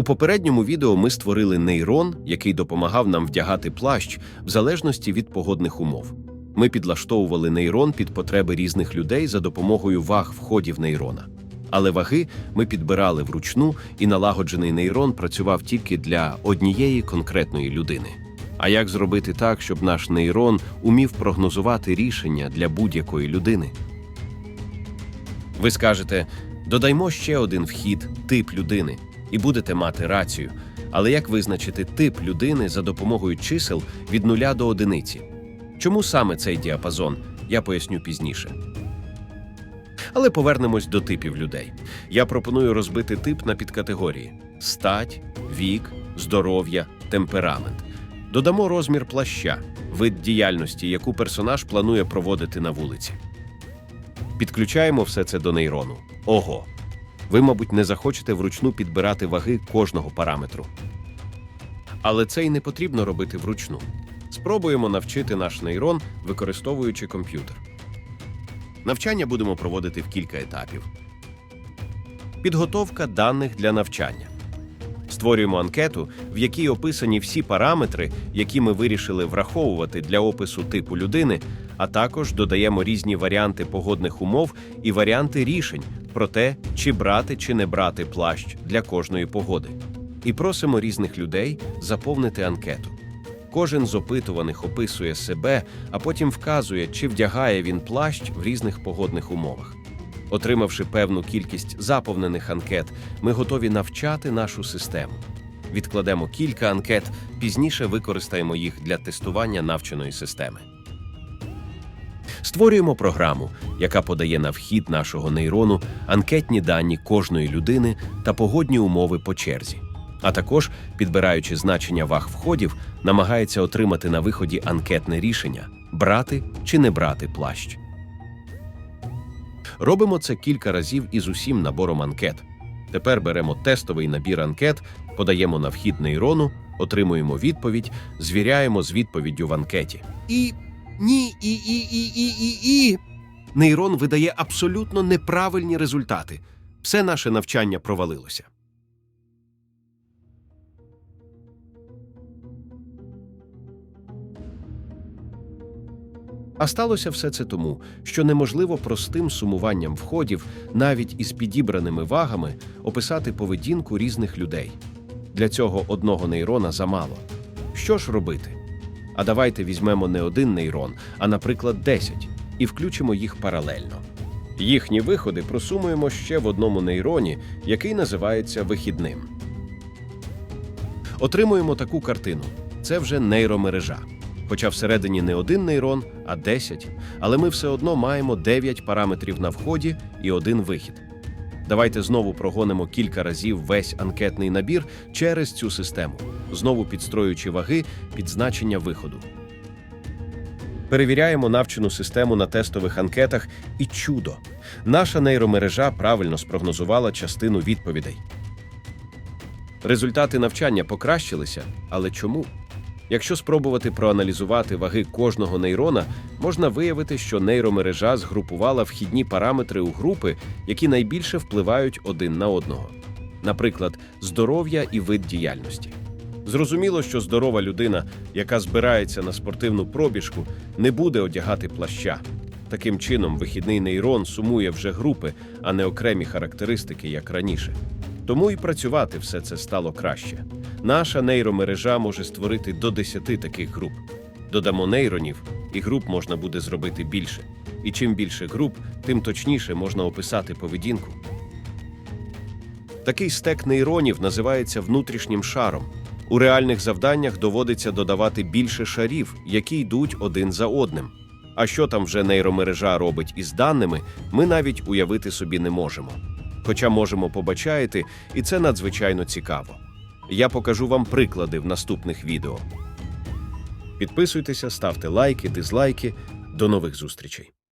У попередньому відео ми створили нейрон, який допомагав нам вдягати плащ в залежності від погодних умов. Ми підлаштовували нейрон під потреби різних людей за допомогою ваг входів нейрона. Але ваги ми підбирали вручну, і налагоджений нейрон працював тільки для однієї конкретної людини. А як зробити так, щоб наш нейрон умів прогнозувати рішення для будь-якої людини? Ви скажете: додаймо ще один вхід, тип людини, і будете мати рацію. Але як визначити тип людини за допомогою чисел від нуля до одиниці? Чому саме цей діапазон? Я поясню пізніше. Але повернемось до типів людей. Я пропоную розбити тип на підкатегорії: стать, вік, здоров'я, темперамент. Додамо розмір плаща, вид діяльності, яку персонаж планує проводити на вулиці. Підключаємо все це до нейрону. Ого! Ви, мабуть, не захочете вручну підбирати ваги кожного параметру. Але це й не потрібно робити вручну. Спробуємо навчити наш нейрон, використовуючи комп'ютер. Навчання будемо проводити в кілька етапів. Підготовка даних для навчання. Створюємо анкету, в якій описані всі параметри, які ми вирішили враховувати для опису типу людини, а також додаємо різні варіанти погодних умов і варіанти рішень про те, чи брати чи не брати плащ для кожної погоди. І просимо різних людей заповнити анкету. Кожен з опитуваних описує себе, а потім вказує, чи вдягає він плащ в різних погодних умовах. Отримавши певну кількість заповнених анкет, ми готові навчати нашу систему. Відкладемо кілька анкет, пізніше використаємо їх для тестування навченої системи. Створюємо програму, яка подає на вхід нашого нейрону анкетні дані кожної людини та погодні умови по черзі. А також, підбираючи значення ваг входів, намагається отримати на виході анкетне рішення брати чи не брати плащ. Робимо це кілька разів із усім набором анкет. Тепер беремо тестовий набір анкет, подаємо на вхід нейрону, отримуємо відповідь, звіряємо з відповіддю в анкеті. І ні, і, і, і, і, і, і. Нейрон видає абсолютно неправильні результати. Все наше навчання провалилося. А сталося все це тому, що неможливо простим сумуванням входів, навіть із підібраними вагами, описати поведінку різних людей. Для цього одного нейрона замало. Що ж робити? А давайте візьмемо не один нейрон, а, наприклад, 10, і включимо їх паралельно. Їхні виходи просумуємо ще в одному нейроні, який називається вихідним. Отримуємо таку картину. Це вже нейромережа. Хоча всередині не один нейрон, а 10, але ми все одно маємо 9 параметрів на вході і один вихід. Давайте знову прогонимо кілька разів весь анкетний набір через цю систему, знову підстроюючи ваги під значення виходу. Перевіряємо навчену систему на тестових анкетах, і чудо! Наша нейромережа правильно спрогнозувала частину відповідей. Результати навчання покращилися, але чому? Якщо спробувати проаналізувати ваги кожного нейрона, можна виявити, що нейромережа згрупувала вхідні параметри у групи, які найбільше впливають один на одного, наприклад, здоров'я і вид діяльності. Зрозуміло, що здорова людина, яка збирається на спортивну пробіжку, не буде одягати плаща. Таким чином, вихідний нейрон сумує вже групи, а не окремі характеристики, як раніше. Тому і працювати все це стало краще. Наша нейромережа може створити до 10 таких груп. Додамо нейронів, і груп можна буде зробити більше. І чим більше груп, тим точніше можна описати поведінку. Такий стек нейронів називається внутрішнім шаром. У реальних завданнях доводиться додавати більше шарів, які йдуть один за одним. А що там вже нейромережа робить із даними, ми навіть уявити собі не можемо. Хоча можемо побачаєте, і це надзвичайно цікаво. Я покажу вам приклади в наступних відео. Підписуйтеся, ставте лайки, дизлайки. До нових зустрічей!